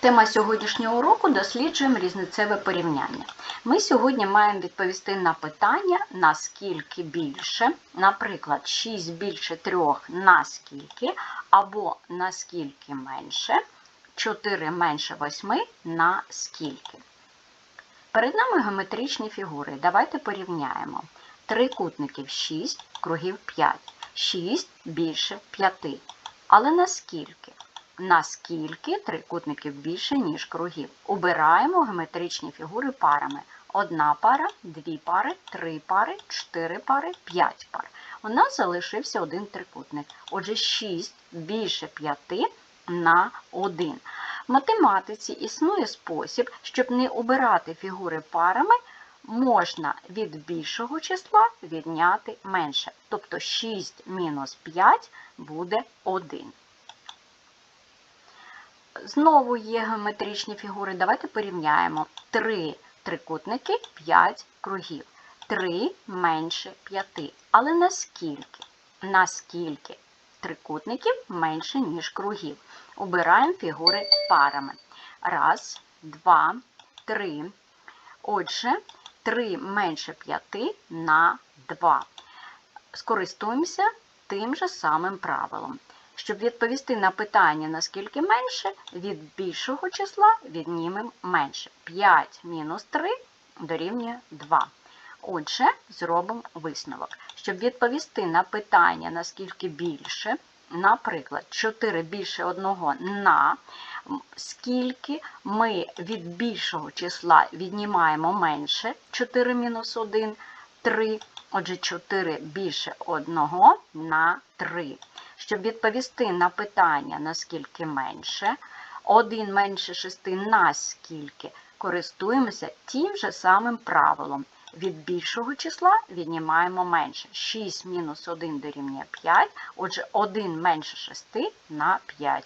Тема сьогоднішнього уроку досліджуємо різницеве порівняння. Ми сьогодні маємо відповісти на питання наскільки більше, наприклад, 6 більше 3 наскільки, або наскільки менше, 4 менше 8 на скільки. Перед нами геометричні фігури. Давайте порівняємо. Трикутників 6, кругів 5. 6 більше 5. Але наскільки? Наскільки трикутників більше, ніж кругів. Обираємо геометричні фігури парами. Одна пара, дві пари, три пари, чотири пари, п'ять пар. У нас залишився один трикутник. Отже, 6 більше 5 на 1. В математиці існує спосіб, щоб не обирати фігури парами, можна від більшого числа відняти менше. Тобто 6 мінус 5 буде 1. Знову є геометричні фігури. Давайте порівняємо 3 трикутники, 5 кругів. 3 менше 5. Але наскільки? Наскільки трикутників менше, ніж кругів? Обираємо фігури парами. Раз, два, три. Отже, 3 менше 5 на 2. Скористуємося тим же самим правилом. Щоб відповісти на питання, наскільки менше, від більшого числа віднімемо менше. 5 мінус 3 дорівнює 2. Отже, зробимо висновок. Щоб відповісти на питання, наскільки більше, наприклад, 4 більше 1 на скільки ми від більшого числа віднімаємо менше 4 мінус 1 3. Отже, 4 більше 1 на 3. Щоб відповісти на питання, наскільки менше, 1 менше 6 наскільки, користуємося тим же самим правилом. Від більшого числа віднімаємо менше. 6 мінус 1 дорівнює 5, отже, 1 менше 6 на 5.